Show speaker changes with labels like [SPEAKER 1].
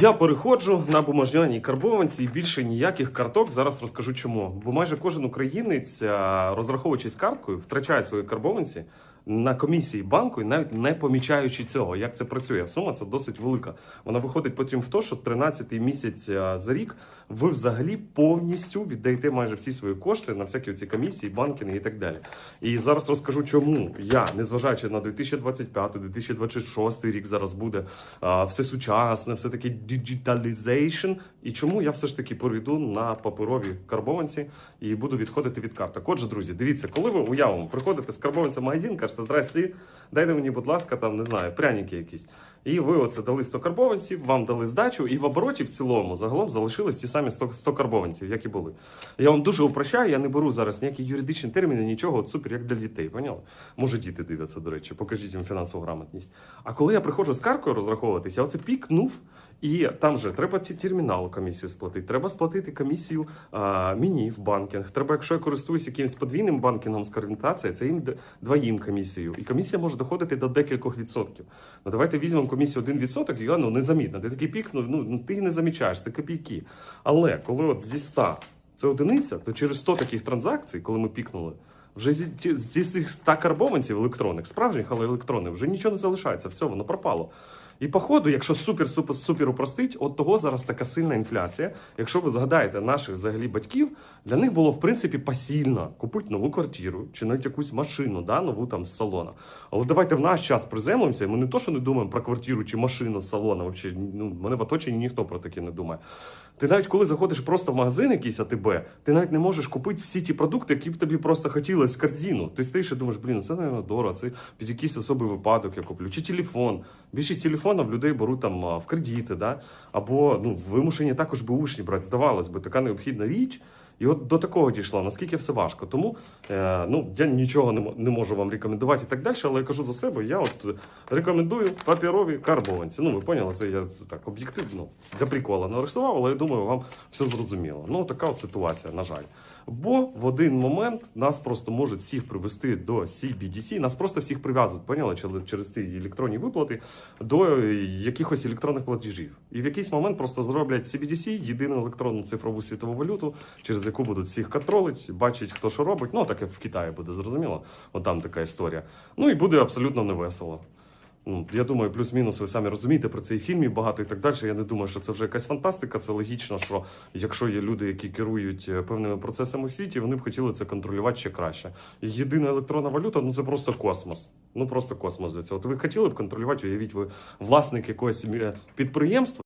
[SPEAKER 1] Я переходжу на бумажняній карбованці і більше ніяких карток. Зараз розкажу чому. Бо майже кожен українець, розраховуючись карткою, втрачає свої карбованці на комісії банку і навіть не помічаючи цього. Як це працює? Сума це досить велика. Вона виходить потім в те, що 13-й місяць за рік ви взагалі повністю віддаєте майже всі свої кошти на всякі ці комісії, банкінги і так далі. І зараз розкажу, чому я, незважаючи на 2025-2026 рік, зараз буде все сучасне, все таки digitalization, і чому я все ж таки перейду на паперові карбованці і буду відходити від карток. Отже, друзі, дивіться, коли ви уявимо, приходите з карбованця в магазин, кажете, здрасті, дайте мені, будь ласка, там не знаю, пряники якісь. І ви оце дали 100 карбованців, вам дали здачу, і в обороті в цілому загалом залишились ті самі 100, 100 карбованців, як і були. Я вам дуже упрощаю, я не беру зараз ніякі юридичні терміни, нічого, от супер, як для дітей. Поняли? Може, діти дивляться, до речі, покажіть їм фінансову грамотність. А коли я приходжу з каркою розраховуватись, я оце пікнув, і там же треба терміналу комісію сплатити, треба сплатити комісію а, мені в банкінг. Треба, якщо я користуюсь якимось подвійним банкінгом з конвертації, це їм двоїм комісію. І комісія може доходити до декількох відсотків. Ну давайте візьмемо комісію 1%, і ну, незамітно. Ти такий пік, ну, ну ти не замічаєш, це копійки. Але коли от зі 100 це одиниця, то через 100 таких транзакцій, коли ми пікнули, вже зі, зі цих 100 карбованців електронних, справжніх, але електронних, вже нічого не залишається, все, воно пропало. І по ходу, якщо супер супер супер упростить, от того зараз така сильна інфляція. Якщо ви згадаєте наших взагалі батьків, для них було в принципі посильно купити нову квартиру чи навіть якусь машину, да, нову там з салона. Але давайте в наш час приземлимося, і ми не то, що не думаємо про квартиру чи машину з салона. Взагалі, ну, мене в оточенні ніхто про таке не думає. Ти навіть коли заходиш просто в магазин якийсь АТБ, ти навіть не можеш купити всі ті продукти, які б тобі просто хотілося в корзину. Ти стоїш і думаєш, блін, ну це, мабуть, дорого, це під якийсь особий випадок я куплю. Чи телефон. Більшість телефонів людей беруть там в кредити, да? або ну, вимушені також би учні брати. Здавалось би, така необхідна річ. І от до такого дійшло, наскільки все важко. Тому е, ну, я нічого не, не можу вам рекомендувати і так далі, але я кажу за себе, я от рекомендую папірові карбованці. Ну, ви поняли, це я так об'єктивно для прикола нарисував, але я думаю, вам все зрозуміло. Ну, така от ситуація, на жаль. Бо в один момент нас просто можуть всіх привести до CBDC, нас просто всіх прив'язують, поняли, через- ці електронні виплати до якихось електронних платежів. І в якийсь момент просто зроблять CBDC, єдину електронну цифрову світову валюту, через яку будуть всіх контролить, бачить, хто що робить. Ну, таке в Китаї буде зрозуміло. От там така історія. Ну і буде абсолютно невесело. Ну, я думаю, плюс-мінус, ви самі розумієте про цей фільм і багато і так далі. Я не думаю, що це вже якась фантастика. Це логічно, що якщо є люди, які керують е, певними процесами в світі, вони б хотіли це контролювати ще краще. Єдина електронна валюта ну це просто космос. Ну просто космос для цього. От ви хотіли б контролювати, уявіть, ви власник якогось е, підприємства.